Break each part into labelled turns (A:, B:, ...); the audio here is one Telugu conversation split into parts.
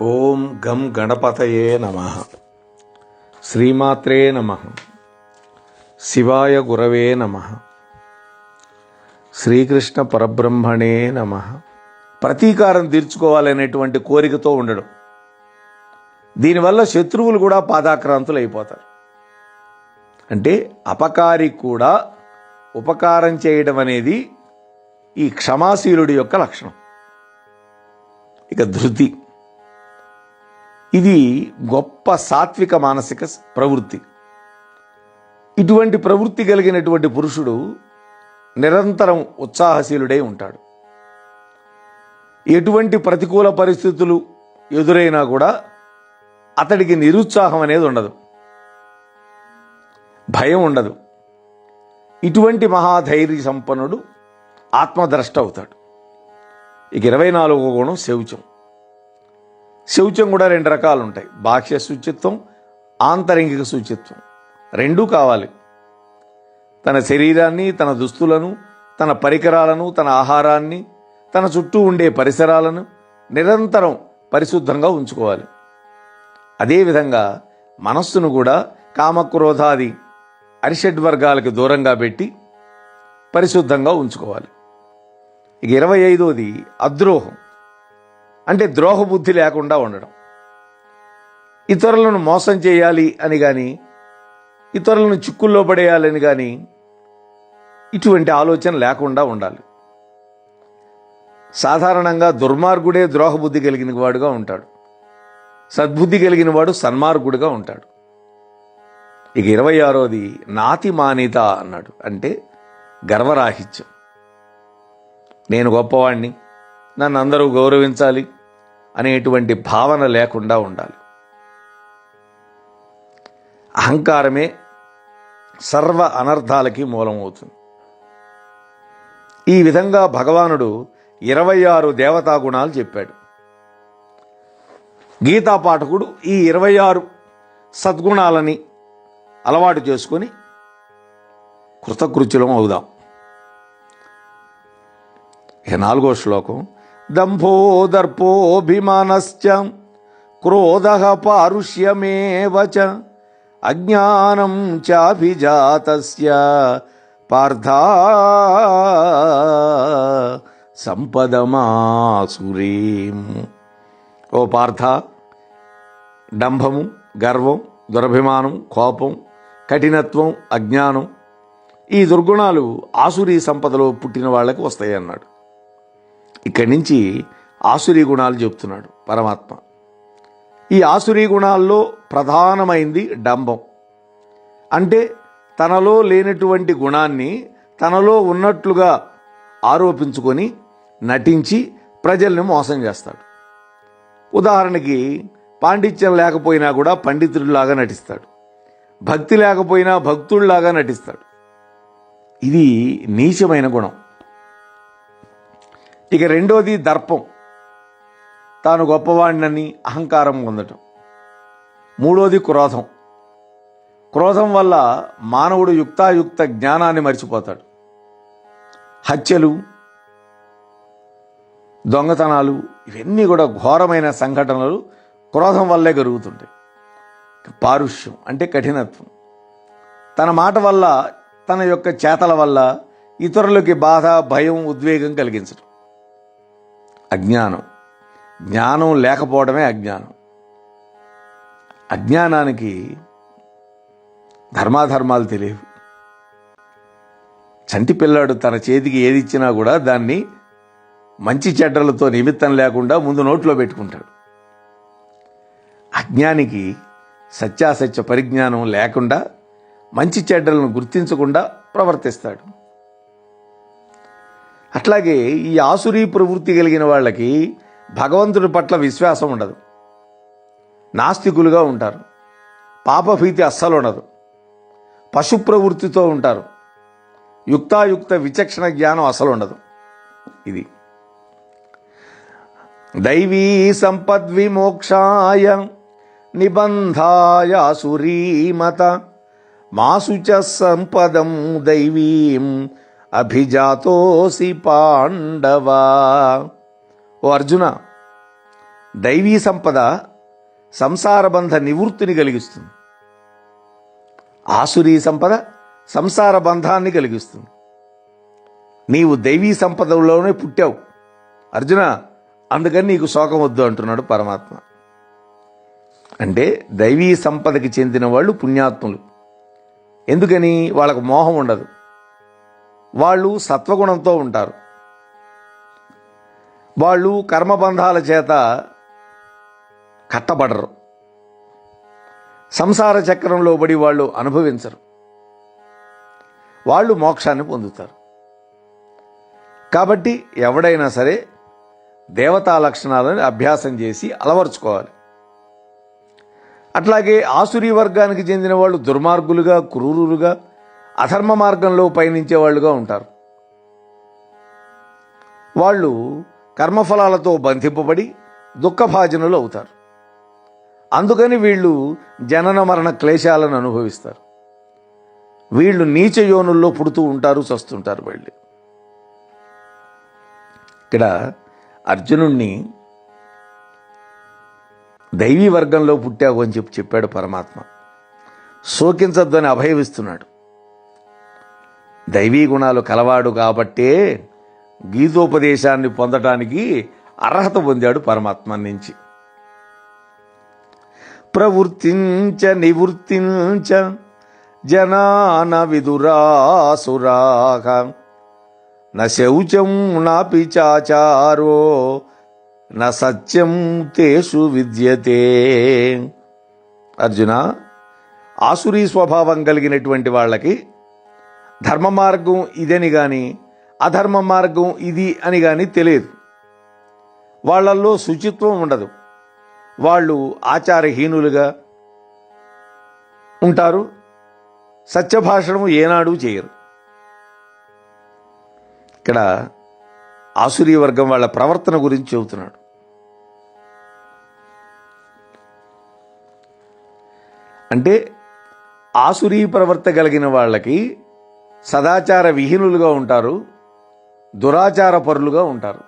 A: ఓం గం గణపతయే నమ. శ్రీమాత్రే నమ. శివాయ గురవే నమ. శ్రీకృష్ణ పరబ్రహ్మణే నమ. ప్రతీకారం తీర్చుకోవాలనేటువంటి కోరికతో ఉండడం. దీనివల్ల శత్రువులు కూడా పాదాక్రాంతులు అయిపోతారు అంటే అపకారి కూడా ఉపకారం చేయడం అనేది ఈ క్షమాశీలుడి యొక్క లక్షణం. ఇక ధృతి. ఇది గొప్ప సాత్విక మానసిక ప్రవృత్తి. ఇటువంటి ప్రవృత్తి కలిగినటువంటి పురుషుడు నిరంతరం ఉత్సాహశీలుడై ఉంటాడు. ఎటువంటి ప్రతికూల పరిస్థితులు ఎదురైనా కూడా అతడికి నిరుత్సాహం అనేది ఉండదు. భయం ఉండదు. ఇటువంటి మహాధైర్య సంపన్నుడు ఆత్మద్రష్ట అవుతాడు. ఇక ఇరవై నాలుగో గుణం శౌచం. శౌచం కూడా రెండు రకాలు ఉంటాయి బాహ్య శుచిత్వం ఆంతరింగిక శుచిత్వం. రెండూ కావాలి. తన శరీరాన్ని తన దుస్తులను తన పరికరాలను తన ఆహారాన్ని తన చుట్టూ ఉండే పరిసరాలను నిరంతరం పరిశుద్ధంగా ఉంచుకోవాలి. అదేవిధంగా మనస్సును కూడా కామక్రోధాది అరిషడ్ వర్గాలకు దూరంగా పెట్టి పరిశుద్ధంగా ఉంచుకోవాలి. ఇక ఇరవై ఐదోది అద్రోహం. అంటే ద్రోహ బుద్ధి లేకుండా ఉండడం. ఇతరులను మోసం చేయాలి అని కానీ ఇతరులను చిక్కుల్లో పడేయాలని కానీ ఇటువంటి ఆలోచన లేకుండా ఉండాలి. సాధారణంగా దుర్మార్గుడే ద్రోహ బుద్ధి కలిగిన వాడుగా ఉంటాడు. సద్బుద్ధి కలిగిన వాడు సన్మార్గుడుగా ఉంటాడు. ఇక ఇరవై ఆరోది నాతి మానిత అన్నాడు. అంటే గర్వరాహిత్యం. నేను గొప్పవాణ్ణి. నన్ను అందరూ గౌరవించాలి అనేటువంటి భావన లేకుండా ఉండాలి. అహంకారమే సర్వ అనర్థాలకి మూలమవుతుంది. ఈ విధంగా భగవానుడు ఇరవై ఆరు దేవతా గుణాలు చెప్పాడు. గీతా పాఠకుడు ఈ ఇరవై ఆరు సద్గుణాలని అలవాటు చేసుకొని కృతకృత్యులం అవుదాం. ఇక నాలుగో శ్లోకం దంభో దర్పోభిమానశ్చ క్రోధ పారుష్యమేవ అజ్ఞానం చాభిజాతస్య. పార్థా సంపదమాసురీం. ఓ పార్థ డంభము గర్వం దురభిమానం కోపం కఠినత్వం అజ్ఞానం ఈ దుర్గుణాలు ఆసురీ సంపదలో పుట్టిన వాళ్ళకు వస్తాయి అన్నాడు ఇక్కడి నుంచి ఆసురీ గుణాలు చెప్తున్నాడు పరమాత్మ. ఈ ఆసురీ గుణాల్లో ప్రధానమైంది డంబం అంటే తనలో లేనటువంటి గుణాన్ని తనలో ఉన్నట్లుగా ఆరోపించుకొని నటించి ప్రజల్ని మోసం చేస్తాడు. ఉదాహరణకి పాండిత్యం లేకపోయినా కూడా పండితుడిలాగా నటిస్తాడు. భక్తి లేకపోయినా భక్తుడిలాగా నటిస్తాడు. ఇది నీచమైన గుణం. ఇక రెండోది దర్పం. తాను గొప్పవాడినని అహంకారం పొందటం. మూడోది క్రోధం. క్రోధం వల్ల మానవుడు యుక్తాయుక్త జ్ఞానాన్ని మర్చిపోతాడు. హత్యలు దొంగతనాలు ఇవన్నీ కూడా ఘోరమైన సంఘటనలు క్రోధం వల్లే జరుగుతుంటాయి పారుష్యం అంటే కఠినత్వం. తన మాట వల్ల తన యొక్క చేతల వల్ల ఇతరులకి బాధ భయం ఉద్వేగం కలిగించడం అజ్ఞానం. జ్ఞానం లేకపోవడమే అజ్ఞానం. అజ్ఞానానికి ధర్మాధర్మాలు తెలియవు. చంటి పిల్లాడు తన చేతికి ఏది ఇచ్చినా కూడా దాన్ని మంచి చెడ్డలతో నిమిత్తం లేకుండా ముందు నోట్లో పెట్టుకుంటాడు. అజ్ఞానికి సత్యాసత్య పరిజ్ఞానం లేకుండా మంచి చెడ్డలను గుర్తించకుండా ప్రవర్తిస్తాడు. అట్లాగే ఈ ఆసురీ ప్రవృత్తి కలిగిన వాళ్ళకి భగవంతుడి పట్ల విశ్వాసం ఉండదు. నాస్తికులుగా ఉంటారు. పాపభీతి అస్సలు ఉండదు. పశు ప్రవృత్తితో ఉంటారు. యుక్తాయుక్త విచక్షణ జ్ఞానం అసలు ఉండదు. ఇది. దైవీ సంపద్విమోక్షాయ నిబంధాయ సురీమత మాసు సంపదం దైవీం అభిజాతోసి పాండవా. ఓ అర్జున దైవీ సంపద సంసారబంధ నివృత్తిని కలిగిస్తుంది. ఆసురీ సంపద సంసార బంధాన్ని కలిగిస్తుంది. నీవు దైవీ సంపదలోనే పుట్టావు. అర్జున అందుకని నీకు శోకం వద్దు అంటున్నాడు పరమాత్మ. అంటే దైవీ సంపదకి చెందిన వాళ్ళు పుణ్యాత్ములు. ఎందుకని? వాళ్ళకు మోహం ఉండదు. వాళ్ళు సత్వగుణంతో ఉంటారు. వాళ్ళు కర్మబంధాల చేత కట్టబడరు. సంసార చక్రంలో పడి వాళ్ళు అనుభవించరు. వాళ్ళు మోక్షాన్ని పొందుతారు. కాబట్టి ఎవడైనా సరే దేవతా లక్షణాలను అభ్యాసం చేసి అలవర్చుకోవాలి. అట్లాగే ఆసురీ వర్గానికి చెందిన వాళ్ళు దుర్మార్గులుగా క్రూరులుగా అధర్మ మార్గంలో పయనించే వాళ్ళుగా ఉంటారు. వాళ్ళు కర్మఫలాలతో బంధింపబడి దుఃఖభాజనులు అవుతారు. అందుకని వీళ్ళు జనన మరణ క్లేశాలను అనుభవిస్తారు. వీళ్ళు నీచ యోనుల్లో పుడుతూ ఉంటారు చస్తుంటారు వీళ్ళు. ఇక్కడ అర్జునుణ్ణి దైవీ వర్గంలో పుట్టావు అని చెప్పి చెప్పాడు పరమాత్మ. శోకించద్దు అని దైవీ గుణాలు కలవాడు కాబట్టే గీతోపదేశాన్ని పొందటానికి అర్హత పొందాడు పరమాత్మ నుంచి. ప్రవృత్తించ నివృత్తించ జనాన విదురాసురాహ నౌచం శౌచం నాపి చాచారో న సత్యం తేషు విద్యతే. అర్జున ఆసురీ స్వభావం కలిగినటువంటి వాళ్ళకి ధర్మ మార్గం ఇదని కానీ అధర్మ మార్గం ఇది అని కానీ తెలియదు. వాళ్ళల్లో శుచిత్వం ఉండదు. వాళ్ళు ఆచారహీనులుగా ఉంటారు. సత్యభాషణము ఏనాడు చేయరు. ఇక్కడ ఆసురీ వర్గం వాళ్ళ ప్రవర్తన గురించి చెబుతున్నాడు. అంటే ఆసురీ ప్రవర్త కలిగిన వాళ్ళకి సదాచార విహీనులుగా ఉంటారు దురాచార పరులుగా ఉంటారు.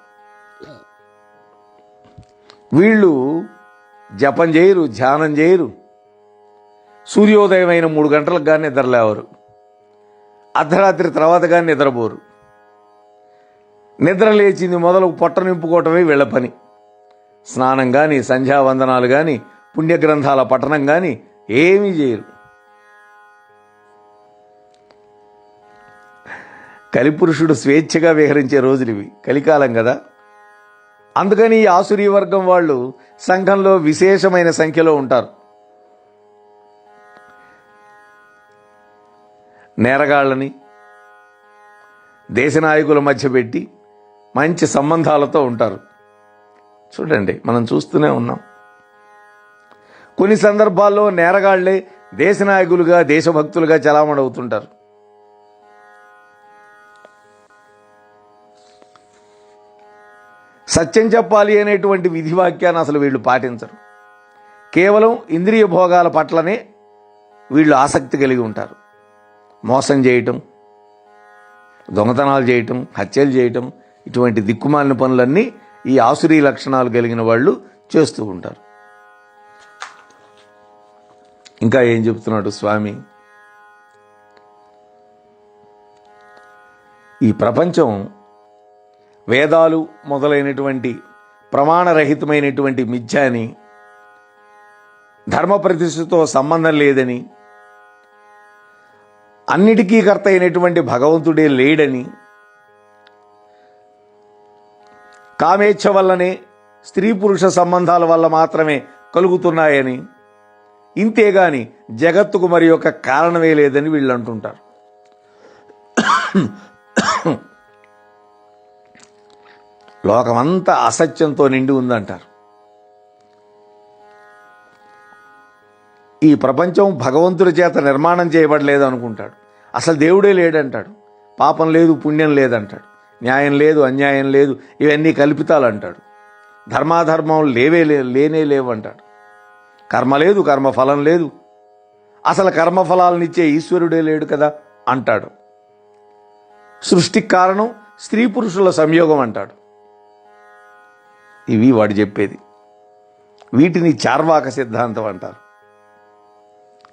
A: వీళ్ళు జపం చేయరు ధ్యానం చేయరు. సూర్యోదయమైన మూడు గంటలకు కానీ నిద్రలేవరు. అర్ధరాత్రి తర్వాత కానీ నిద్రపోరు. నిద్ర లేచింది మొదలు పొట్ట నింపుకోవటమే వీళ్ళ పని. స్నానం కానీ సంధ్యావందనాలు కానీ పుణ్యగ్రంథాల పఠనం కానీ ఏమీ చేయరు. కలిపురుషుడు స్వేచ్ఛగా విహరించే రోజులు ఇవి. కలికాలం కదా? అందుకని ఈ ఆసురీ వర్గం వాళ్ళు సంఘంలో విశేషమైన సంఖ్యలో ఉంటారు. నేరగాళ్ళని దేశ నాయకుల మధ్య పెట్టి మంచి సంబంధాలతో ఉంటారు. చూడండి మనం చూస్తూనే ఉన్నాం. కొన్ని సందర్భాల్లో నేరగాళ్ళే దేశ నాయకులుగా దేశభక్తులుగా చలామణవుతుంటారు. సత్యం చెప్పాలి అనేటువంటి విధివాక్యాన్ని అసలు వీళ్ళు పాటించరు. కేవలం ఇంద్రియ భోగాల పట్లనే వీళ్ళు ఆసక్తి కలిగి ఉంటారు. మోసం చేయటం దొంగతనాలు చేయటం హత్యలు చేయటం ఇటువంటి దిక్కుమాలిన పనులన్నీ ఈ ఆసురీ లక్షణాలు కలిగిన వాళ్ళు చేస్తూ ఉంటారు. ఇంకా ఏం చెప్తున్నాడు స్వామి? ఈ ప్రపంచం వేదాలు మొదలైనటువంటి ప్రమాణరహితమైనటువంటి మిథ్యాని ధర్మ ప్రతిష్టతో సంబంధం లేదని అన్నిటికీ కర్త అయినటువంటి భగవంతుడే లేడని కామేచ్ఛ వల్లనే స్త్రీ పురుష సంబంధాల వల్ల మాత్రమే కలుగుతున్నాయని ఇంతేగాని జగత్తుకు మరి యొక్క కారణమే లేదని వీళ్ళు అంటుంటారు. లోకమంతా అసత్యంతో నిండి ఉందంటారు. ఈ ప్రపంచం భగవంతుడి చేత నిర్మాణం చేయబడలేదు అనుకుంటాడు. అసలు దేవుడే లేడంటాడు. పాపం లేదు పుణ్యం లేదంటాడు. న్యాయం లేదు అన్యాయం లేదు ఇవన్నీ కల్పితాలు అంటాడు ధర్మాధర్మం లేవే లే లేనే లేవంటాడు. కర్మ లేదు కర్మఫలం లేదు. అసలు కర్మఫలాలనిచ్చే ఈశ్వరుడే లేడు కదా అంటాడు. సృష్టికి కారణం స్త్రీ పురుషుల సంయోగం అంటాడు. ఇవి వాడు చెప్పేది. వీటిని చార్వాక సిద్ధాంతం అంటారు.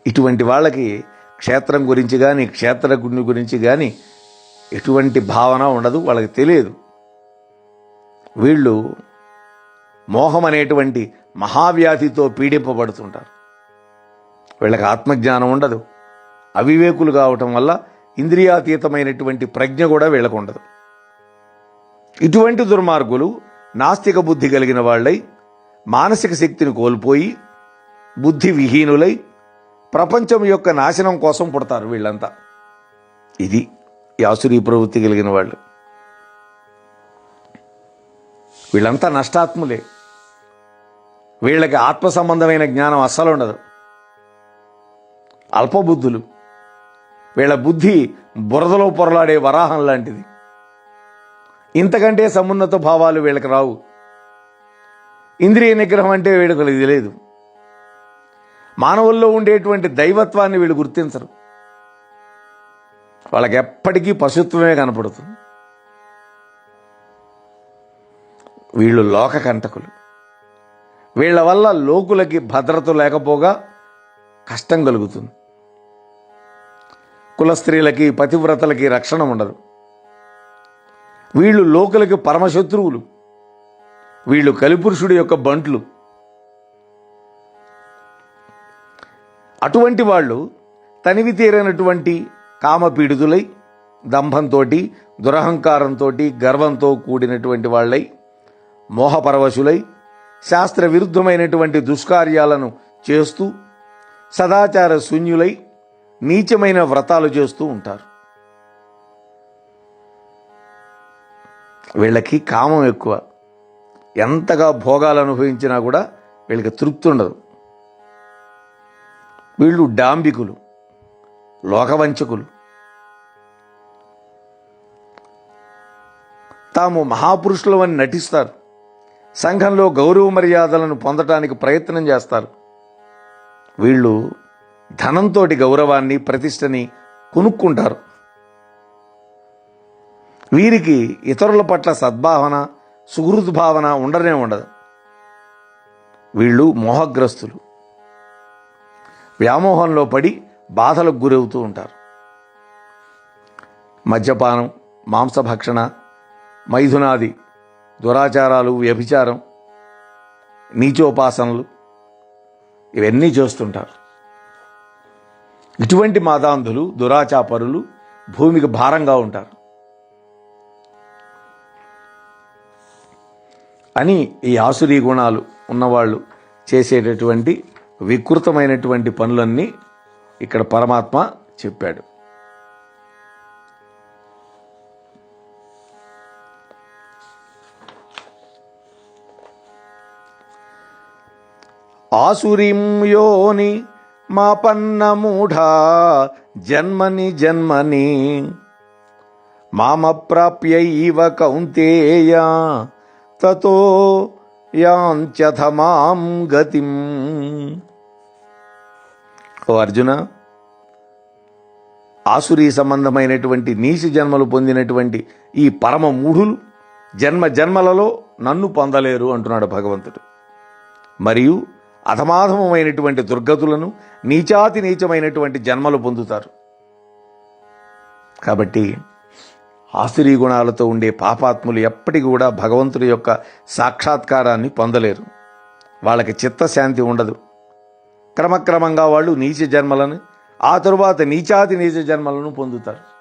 A: ఇటువంటి వాళ్ళకి క్షేత్రం గురించి కానీ క్షేత్రజ్ఞుని గురించి కానీ ఎటువంటి భావన ఉండదు వాళ్ళకి తెలియదు. వీళ్ళు మోహం అనేటువంటి మహావ్యాధితో పీడింపబడుతుంటారు. వీళ్ళకి ఆత్మజ్ఞానం ఉండదు. అవివేకులు కావటం వల్ల ఇంద్రియాతీతమైనటువంటి ప్రజ్ఞ కూడా వీళ్ళకు ఉండదు. ఇటువంటి దుర్మార్గులు నాస్తిక బుద్ధి కలిగిన వాళ్ళై మానసిక శక్తిని కోల్పోయి బుద్ధి విహీనులై ప్రపంచం యొక్క నాశనం కోసం పుడతారు వీళ్ళంతా. ఇది యాసురీ ప్రవృత్తి కలిగిన వాళ్ళు. వీళ్ళంతా నష్టాత్ములే. వీళ్ళకి ఆత్మ సంబంధమైన జ్ఞానం అస్సలు ఉండదు అల్పబుద్ధులు. వీళ్ళ బుద్ధి బురదలో పొరలాడే వరాహం లాంటిది. ఇంతకంటే సమున్నత భావాలు వీళ్ళకి రావు. ఇంద్రియ నిగ్రహం అంటే వీళ్ళకి తెలియదు మానవుల్లో ఉండేటువంటి దైవత్వాన్ని వీళ్ళు గుర్తించరు. వాళ్ళకి ఎప్పటికీ పశుత్వమే కనపడుతుంది వీళ్ళు లోక కంటకులు. వీళ్ళ వల్ల లోకులకి భద్రత లేకపోగా కష్టం కలుగుతుంది. కుల స్త్రీలకి పతివ్రతలకి రక్షణ ఉండదు. వీళ్ళు లోకులకి పరమశత్రువులు. వీళ్ళు కలిపురుషుడి యొక్క బంట్లు. అటువంటి వాళ్ళు తనివి తీరనటువంటి కామపీడితులై దంభంతో దురహంకారంతో గర్వంతో కూడినటువంటి వాళ్ళై మోహపరవశులై శాస్త్ర విరుద్ధమైనటువంటి దుష్కార్యాలను చేస్తూ సదాచార శూన్యులై నీచమైన వ్రతాలు చేస్తూ ఉంటారు. వీళ్ళకి కామం ఎక్కువ. ఎంతగా భోగాలు అనుభవించినా కూడా వీళ్ళకి తృప్తి ఉండదు. వీళ్ళు డాంబికులు లోకవంచకులు. తాము మహాపురుషులు అని నటిస్తారు. సంఘంలో గౌరవ మర్యాదలను పొందటానికి ప్రయత్నం చేస్తారు. వీళ్ళు ధనంతో గౌరవాన్ని ప్రతిష్టని కొనుక్కుంటారు. వీరికి ఇతరుల పట్ల సద్భావన సుహృద్భావన ఉండనే ఉండదు. వీళ్ళు మోహగ్రస్తులు. వ్యామోహంలో పడి బాధలకు గురవుతూ ఉంటారు. మద్యపానం మాంసభక్షణ మైథునాది దురాచారాలు వ్యభిచారం నీచోపాసనలు ఇవన్నీ చేస్తుంటారు. ఇటువంటి మాదాంధులు దురాచాపరులు భూమికి భారంగా ఉంటారు. అని ఈ ఆసురీ గుణాలు ఉన్నవాళ్ళు చేసేటటువంటి వికృతమైనటువంటి పనులన్నీ ఇక్కడ పరమాత్మ చెప్పాడు. ఆసురీం యోని మాపన్న మూఢా జన్మని జన్మని మామ ప్రాప్యైవ కౌంతేయ తతో యాంచథమాం గతిం ఓ అర్జున ఆసురీ సంబంధమైనటువంటి నీచి జన్మలు పొందినటువంటి ఈ పరమ మూఢులు జన్మ జన్మలలో నన్ను పొందలేరు అంటున్నాడు భగవంతుడు. మరియు అధమాధమమైనటువంటి దుర్గతులను నీచాతి నీచమైనటువంటి జన్మలు పొందుతారు. కాబట్టి ఆసురీ గుణాలతో ఉండే పాపాత్ములు ఎప్పటికీ కూడా భగవంతుడి యొక్క సాక్షాత్కారాన్ని పొందలేరు. వాళ్ళకి చిత్తశాంతి ఉండదు. క్రమక్రమంగా వాళ్ళు నీచ జన్మలను ఆ తరువాత నీచాతి నీచ జన్మలను పొందుతారు.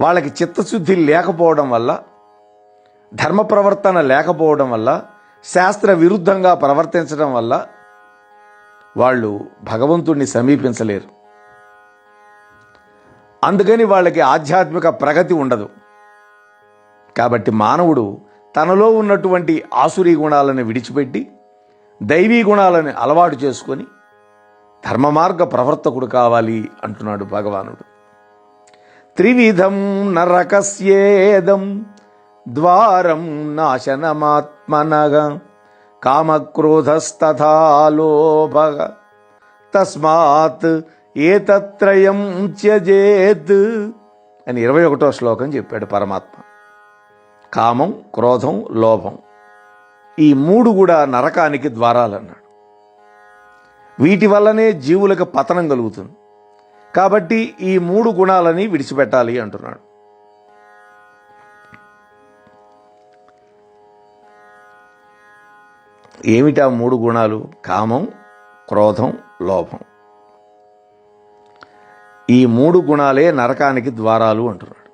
A: వాళ్ళకి చిత్తశుద్ధి లేకపోవడం వల్ల ధర్మ ప్రవర్తన లేకపోవడం వల్ల శాస్త్ర విరుద్ధంగా ప్రవర్తించడం వల్ల వాళ్ళు భగవంతుణ్ణి సమీపించలేరు. అందుకని వాళ్ళకి ఆధ్యాత్మిక ప్రగతి ఉండదు. కాబట్టి మానవుడు తనలో ఉన్నటువంటి ఆసురీ గుణాలను విడిచిపెట్టి దైవీ గుణాలను అలవాటు చేసుకొని ధర్మ మార్గ ప్రవర్తకుడు కావాలి అంటున్నాడు భగవానుడు. త్రివిధం నరకస్యేదం ద్వారం నాశనమాత్మనగా కామక్రోధస్తథా లోభ తస్మాత్ ఏతత్రయం త్యజేత్ అని ఇరవై ఒకటో శ్లోకం చెప్పాడు పరమాత్మ. కామం క్రోధం లోభం. ఈ మూడు కూడా నరకానికి ద్వారాలు అన్నాడు వీటి వల్లనే జీవులకు పతనం కలుగుతుంది. కాబట్టి ఈ మూడు గుణాలని విడిచిపెట్టాలి అంటున్నాడు. ఏమిటా మూడు గుణాలు? కామం క్రోధం లోభం. ఈ మూడు గుణాలే నరకానికి ద్వారాలు అంటున్నాడు.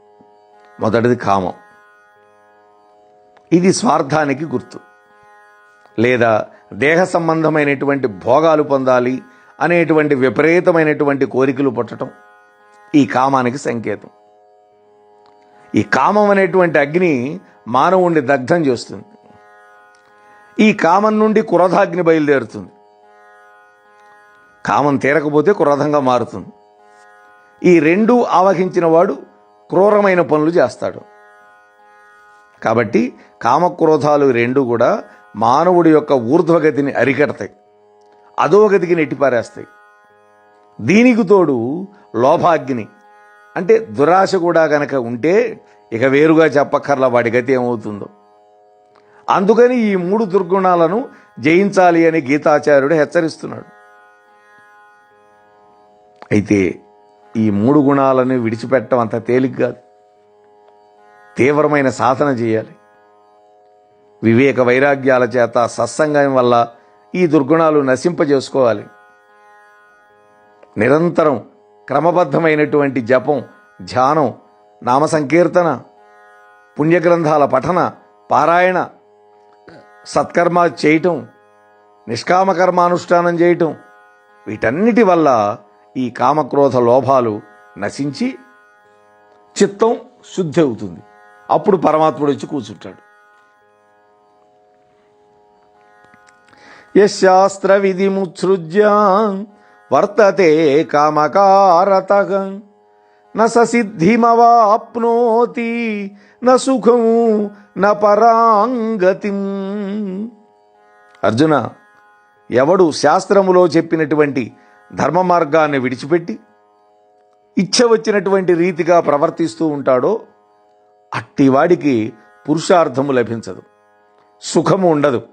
A: మొదటిది కామం. ఇది స్వార్థానికి గుర్తు. లేదా దేహ సంబంధమైనటువంటి భోగాలు పొందాలి అనేటువంటి విపరీతమైనటువంటి కోరికలు పుట్టడం ఈ కామానికి సంకేతం. ఈ కామం అనేటువంటి అగ్ని మానవుణ్ణి దగ్ధం చేస్తుంది. ఈ కామం నుండి క్రోధాగ్ని బయలుదేరుతుంది. కామం తీరకపోతే క్రోధంగా మారుతుంది. ఈ రెండు ఆవహించిన వాడు క్రూరమైన పనులు చేస్తాడు. కాబట్టి కామక్రోధాలు రెండు కూడా మానవుడి యొక్క ఊర్ధ్వగతిని అరికడతాయి. అధోగతికి నెట్టిపారేస్తాయి. దీనికి తోడు లోభాగ్ని. అంటే దురాశ కూడా గనక ఉంటే ఇక వేరుగా చెప్పక్కర్లా వాడి గతి ఏమవుతుందో. అందుకని ఈ మూడు దుర్గుణాలను జయించాలి అని గీతాచార్యుడు హెచ్చరిస్తున్నాడు. అయితే ఈ మూడు గుణాలను విడిచిపెట్టడం అంత తేలిక కాదు. తీవ్రమైన సాధన చేయాలి. వివేక వైరాగ్యాల చేత సత్సంగం వల్ల ఈ దుర్గుణాలు నశింపజేసుకోవాలి. నిరంతరం క్రమబద్ధమైనటువంటి జపం ధ్యానం నామ సంకీర్తన పుణ్యగ్రంథాల పఠన పారాయణ సత్కర్మ చేయటం నిష్కామకర్మానుష్ఠానం చేయటం వీటన్నిటి వల్ల ఈ కామక్రోధ లోభాలు నశించి చిత్తం శుద్ధి అవుతుంది. అప్పుడు పరమాత్ముడు వచ్చి కూర్చుంటాడు. యశాస్త్ర విధిముత్సృజ్య వర్తతే కామకారత. న సిద్ధిమవాప్నోతి న సుఖం న పరాంగతిం. అర్జున ఎవడు శాస్త్రములో చెప్పినటువంటి ధర్మ మార్గాన్ని విడిచిపెట్టి ఇచ్చ వచ్చినటువంటి రీతిగా ప్రవర్తిస్తూ ఉంటాడో అట్టివాడికి పురుషార్థము లభించదు. సుఖము ఉండదు.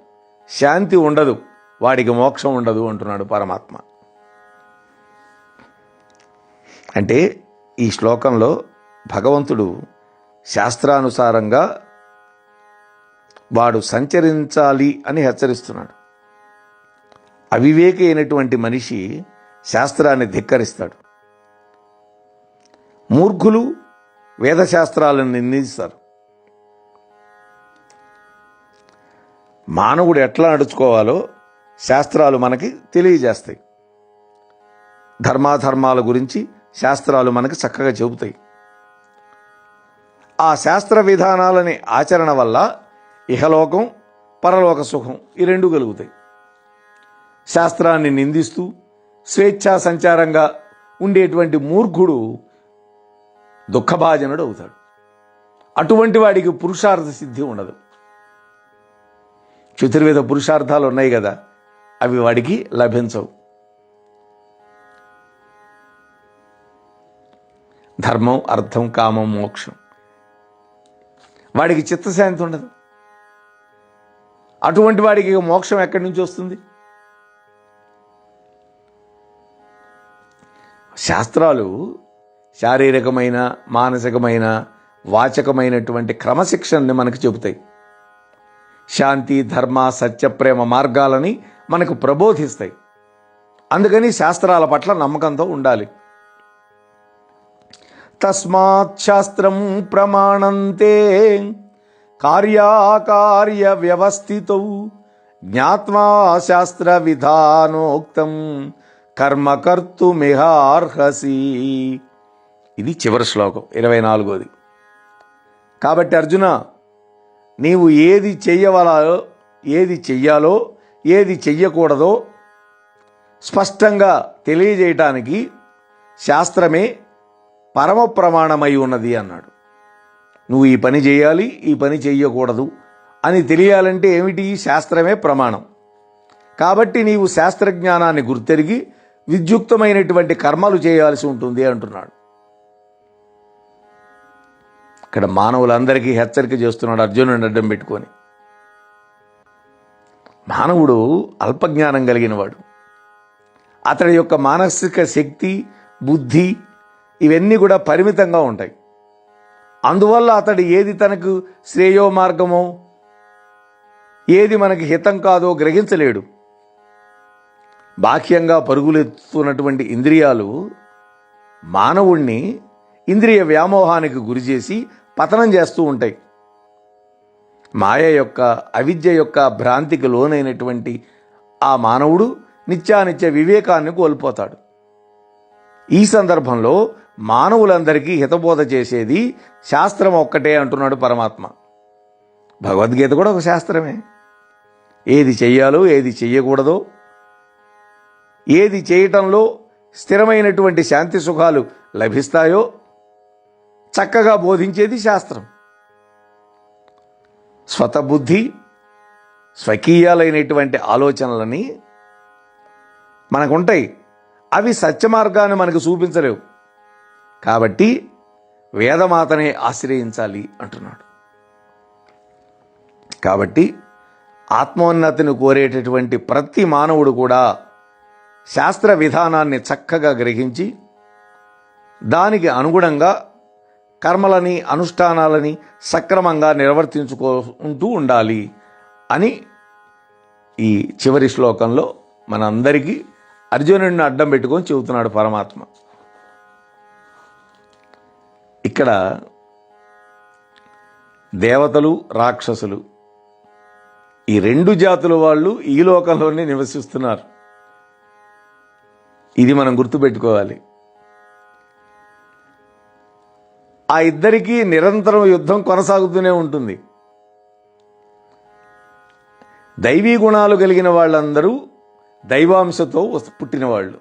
A: శాంతి ఉండదు. వాడికి మోక్షం ఉండదు అంటున్నాడు పరమాత్మ. అంటే ఈ శ్లోకంలో భగవంతుడు శాస్త్రానుసారంగా వాడు సంచరించాలి అని హెచ్చరిస్తున్నాడు. అవివేకి అయినటువంటి మనిషి శాస్త్రాన్ని ధిక్కరిస్తాడు. మూర్ఖులు వేదశాస్త్రాలను నిందిస్తారు. మానవుడు ఎట్లా నడుచుకోవాలో శాస్త్రాలు మనకి తెలియజేస్తాయి. ధర్మాధర్మాల గురించి శాస్త్రాలు మనకి చక్కగా చెబుతాయి. ఆ శాస్త్ర విధానాలని ఆచరణ వల్ల ఇహలోకం పరలోక సుఖం ఈ రెండు కలుగుతాయి. శాస్త్రాన్ని నిందిస్తూ స్వేచ్ఛా సంచారంగా ఉండేటువంటి మూర్ఖుడు దుఃఖభాజనుడు అవుతాడు. అటువంటి వాడికి పురుషార్థ సిద్ధి ఉండదు. చతుర్వేద పురుషార్థాలు ఉన్నాయి కదా అవి వాడికి లభించవు. ధర్మం అర్థం కామం మోక్షం. వాడికి చిత్తశాంతి ఉండదు. అటువంటి వాడికి మోక్షం ఎక్కడి నుంచి వస్తుంది? శాస్త్రాలు శారీరకమైన మానసికమైన వాచకమైనటువంటి క్రమశిక్షణని మనకు చెబుతాయి. శాంతి ధర్మ సత్యప్రేమ మార్గాలని మనకు ప్రబోధిస్తాయి. అందుకని శాస్త్రాల పట్ల నమ్మకంతో ఉండాలి. తస్మాత్ శాస్త్రం ప్రమాణంతే కార్యాకార్య వ్యవస్థిత జ్ఞాత్వా శాస్త్ర విధానోక్తం కర్మకర్తు కర్తుమిహార్హసి ఇది చివరి శ్లోకం ఇరవై నాలుగోది. కాబట్టి అర్జున నీవు ఏది చెయ్యవలాలో ఏది చెయ్యాలో ఏది చెయ్యకూడదో స్పష్టంగా తెలియజేయటానికి శాస్త్రమే పరమ ప్రమాణమై ఉన్నది అన్నాడు. నువ్వు ఈ పని చేయాలి ఈ పని చెయ్యకూడదు అని తెలియాలంటే ఏమిటి? శాస్త్రమే ప్రమాణం. కాబట్టి నీవు శాస్త్రజ్ఞానాన్ని గుర్తెరిగి విద్యుక్తమైనటువంటి కర్మలు చేయాల్సి ఉంటుంది అంటున్నాడు. ఇక్కడ మానవులందరికీ హెచ్చరిక చేస్తున్నాడు అర్జునుడిని అడ్డం పెట్టుకొని. మానవుడు అల్పజ్ఞానం కలిగినవాడు. అతడి యొక్క మానసిక శక్తి బుద్ధి ఇవన్నీ కూడా పరిమితంగా ఉంటాయి. అందువల్ల అతడు ఏది తనకు శ్రేయో మార్గమో ఏది మనకి హితం కాదో గ్రహించలేడు. బాహ్యంగా పరుగులెత్తుతున్నటువంటి ఇంద్రియాలు మానవుణ్ణి ఇంద్రియ వ్యామోహానికి గురిచేసి పతనం చేస్తూ ఉంటాయి. మాయ యొక్క అవిద్య యొక్క భ్రాంతికి లోనైనటువంటి ఆ మానవుడు నిత్యానిత్య వివేకాన్ని కోల్పోతాడు. ఈ సందర్భంలో మానవులందరికీ హితబోధ చేసేది శాస్త్రం ఒక్కటే అంటున్నాడు పరమాత్మ. భగవద్గీత కూడా ఒక శాస్త్రమే. ఏది చెయ్యాలో ఏది చెయ్యకూడదో ఏది చేయటంలో స్థిరమైనటువంటి శాంతి సుఖాలు లభిస్తాయో చక్కగా బోధించేది శాస్త్రం. స్వతబుద్ధి స్వకీయాలైనటువంటి ఆలోచనలని మనకుంటాయి. అవి సత్య మార్గాన్ని మనకు చూపించలేవు. కాబట్టి వేదమాతనే ఆశ్రయించాలి అంటున్నాడు. కాబట్టి ఆత్మోన్నతిని కోరేటటువంటి ప్రతి మానవుడు కూడా శాస్త్ర విధానాన్ని చక్కగా గ్రహించి దానికి అనుగుణంగా కర్మలని అనుష్ఠానాలని సక్రమంగా నిర్వర్తించుకుంటూ ఉండాలి అని ఈ చివరి శ్లోకంలో మనందరికీ అర్జునుడిని అడ్డం పెట్టుకొని చెబుతున్నాడు పరమాత్మ. ఇక్కడ దేవతలు రాక్షసులు ఈ రెండు జాతుల వాళ్ళు ఈ లోకంలోనే నివసిస్తున్నారు. ఇది మనం గుర్తుపెట్టుకోవాలి. ఆ ఇద్దరికీ నిరంతరం యుద్ధం కొనసాగుతూనే ఉంటుంది. దైవీ గుణాలు కలిగిన వాళ్ళందరూ దైవాంశతో పుట్టినవాళ్ళు. పుట్టిన వాళ్ళు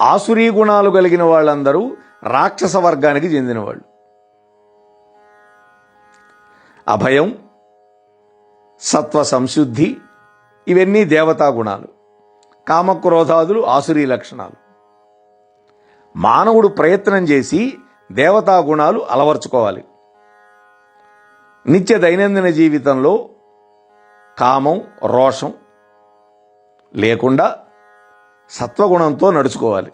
A: ఆసురీ గుణాలు కలిగిన వాళ్ళందరూ రాక్షస వర్గానికి చెందినవాళ్ళు. అభయం సత్వ సంశుద్ధి ఇవన్నీ దేవతా గుణాలు. కామక్రోధాదులు ఆసురీ లక్షణాలు. మానవుడు ప్రయత్నం చేసి దేవతా గుణాలు అలవర్చుకోవాలి. నిత్య దైనందిన జీవితంలో కామం రోషం లేకుండా సత్వగుణంతో నడుచుకోవాలి.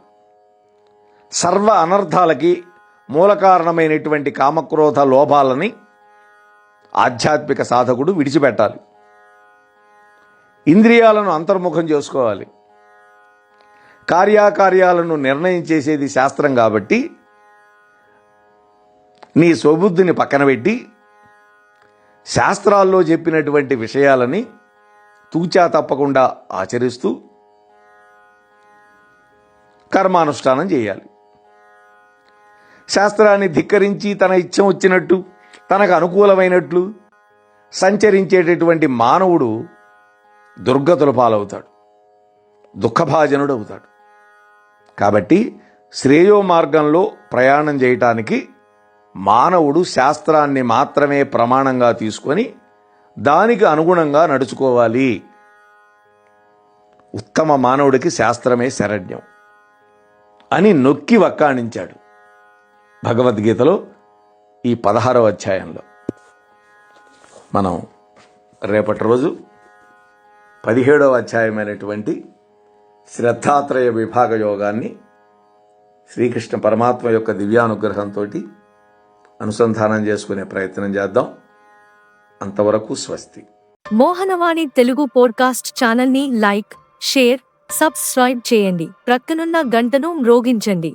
A: సర్వ అనర్థాలకి మూల కారణమైనటువంటి కామక్రోధ లోభాలని ఆధ్యాత్మిక సాధకుడు విడిచిపెట్టాలి. ఇంద్రియాలను అంతర్ముఖం చేసుకోవాలి. కార్యాకార్యాలను నిర్ణయం చేసేది శాస్త్రం కాబట్టి నీ స్వబుద్ధిని పక్కన పెట్టి శాస్త్రాల్లో చెప్పినటువంటి విషయాలని తూచా తప్పకుండా ఆచరిస్తూ కర్మానుష్ఠానం చేయాలి. శాస్త్రాన్ని ధిక్కరించి తన ఇచ్చం వచ్చినట్టు తనకు అనుకూలమైనట్లు సంచరించేటటువంటి మానవుడు దుర్గతుల పాలవుతాడు. దుఃఖభాజనుడు అవుతాడు కాబట్టి శ్రేయో మార్గంలో ప్రయాణం చేయటానికి మానవుడు శాస్త్రాన్ని మాత్రమే ప్రమాణంగా తీసుకొని దానికి అనుగుణంగా నడుచుకోవాలి. ఉత్తమ మానవుడికి శాస్త్రమే శరణ్యం అని నొక్కి వక్కాణించాడు భగవద్గీతలో ఈ పదహారవ అధ్యాయంలో. మనం రేపటి రోజు పదిహేడవ అధ్యాయమైనటువంటి శ్రద్ధాత్రయ విభాగ యోగాన్ని శ్రీకృష్ణ పరమాత్మ యొక్క దివ్యానుగ్రహంతో అనుసంధానం చేసుకునే ప్రయత్నం చేద్దాం. అంతవరకు స్వస్తి.
B: మోహనవాణి తెలుగు పోడ్కాస్ట్ ఛానల్ని లైక్ షేర్ సబ్స్క్రైబ్ చేయండి. ప్రక్కనున్న గంటను మ్రోగించండి.